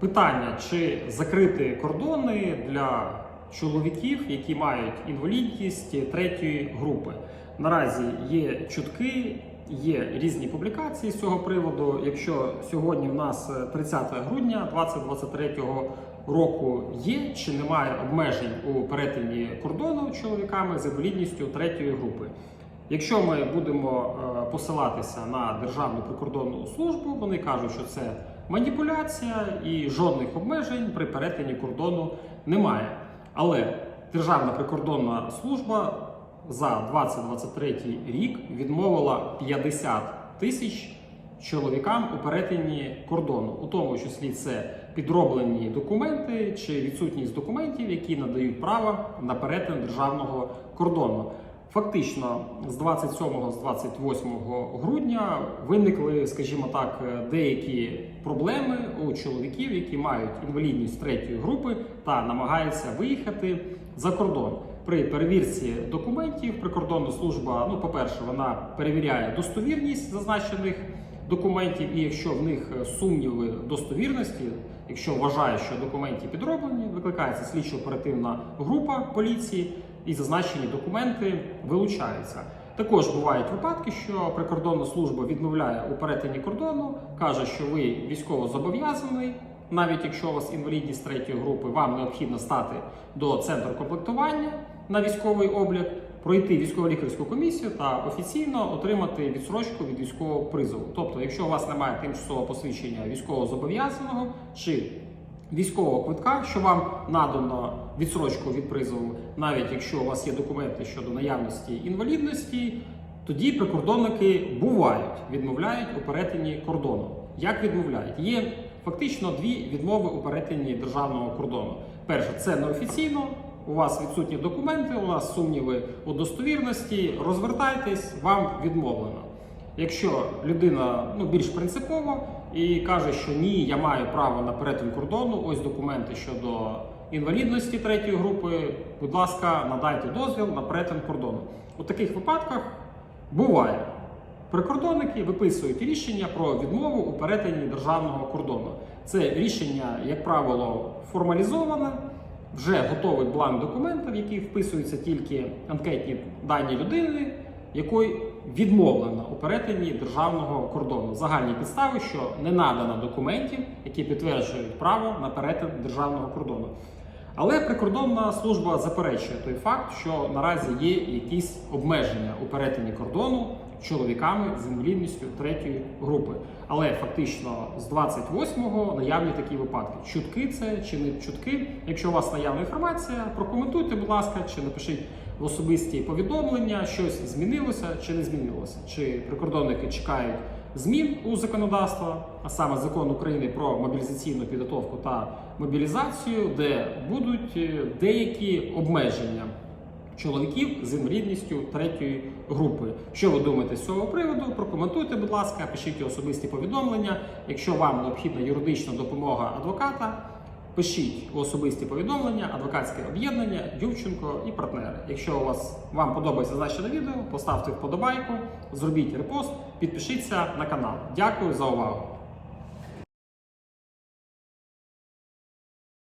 питання, чи закрити кордони для чоловіків, які мають інвалідність третьої групи. Наразі є чутки, є різні публікації з цього приводу. Якщо сьогодні в нас е, 30 грудня 2023 року є чи немає обмежень у перетині кордону чоловіками з інвалідністю третьої групи. Якщо ми будемо е, посилатися на Державну прикордонну службу, вони кажуть, що це маніпуляція і жодних обмежень при перетині кордону немає. Але Державна прикордонна служба за 2023 рік відмовила 50 тисяч чоловікам у перетині кордону, у тому числі це підроблені документи чи відсутність документів, які надають право на перетин державного кордону. Фактично, з 27 з 28 грудня виникли, скажімо так, деякі проблеми у чоловіків, які мають інвалідність третьої групи та намагаються виїхати за кордон. При перевірці документів прикордонна служба, ну, по-перше, вона перевіряє достовірність зазначених документів, і якщо в них сумніви достовірності, якщо вважає, що документи підроблені, викликається слідчо-оперативна група поліції і зазначені документи вилучаються. Також бувають випадки, що прикордонна служба відмовляє у перетині кордону, каже, що ви військово зобов'язаний. Навіть якщо у вас інвалідність третьої групи, вам необхідно стати до центру комплектування на військовий облік, пройти військово-лікарську комісію та офіційно отримати відсрочку від військового призову. Тобто, якщо у вас немає тимчасового посвідчення військово зобов'язаного чи військового квитка, що вам надано відсрочку від призову, навіть якщо у вас є документи щодо наявності інвалідності, тоді прикордонники бувають, відмовляють у перетині кордону. Як відмовляють? Є фактично дві відмови у перетині державного кордону. Перше, це неофіційно. У вас відсутні документи, у нас сумніви у достовірності. Розвертайтесь, вам відмовлено. Якщо людина ну, більш принципова і каже, що ні, я маю право на перетин кордону, ось документи щодо інвалідності третьої групи, будь ласка, надайте дозвіл на перетин кордону. У таких випадках буває. Прикордонники виписують рішення про відмову у перетині державного кордону. Це рішення, як правило, формалізоване, вже готовий бланк документів, в який вписуються тільки анкетні дані людини, якої відмовлено у перетині державного кордону. Загальні підстави, що не надано документів, які підтверджують право на перетин державного кордону. Але прикордонна служба заперечує той факт, що наразі є якісь обмеження у перетині кордону чоловіками з інвалідністю третьої групи. Але фактично з 28-го наявні такі випадки. Чутки це чи не чутки. Якщо у вас наявна інформація, прокоментуйте, будь ласка, чи напишіть особисті повідомлення, щось змінилося чи не змінилося. Чи прикордонники чекають змін у законодавство, а саме закон України про мобілізаційну підготовку та мобілізацію, де будуть е, деякі обмеження чоловіків з інвалідністю третьої групи. Що ви думаєте з цього приводу? Прокоментуйте, будь ласка, пишіть особисті повідомлення. Якщо вам необхідна юридична допомога адвоката, пишіть у особисті повідомлення, адвокатське об'єднання, Дівченко і партнери. Якщо у вас вам подобається зазначене відео, поставте вподобайку, зробіть репост, підпишіться на канал. Дякую за увагу.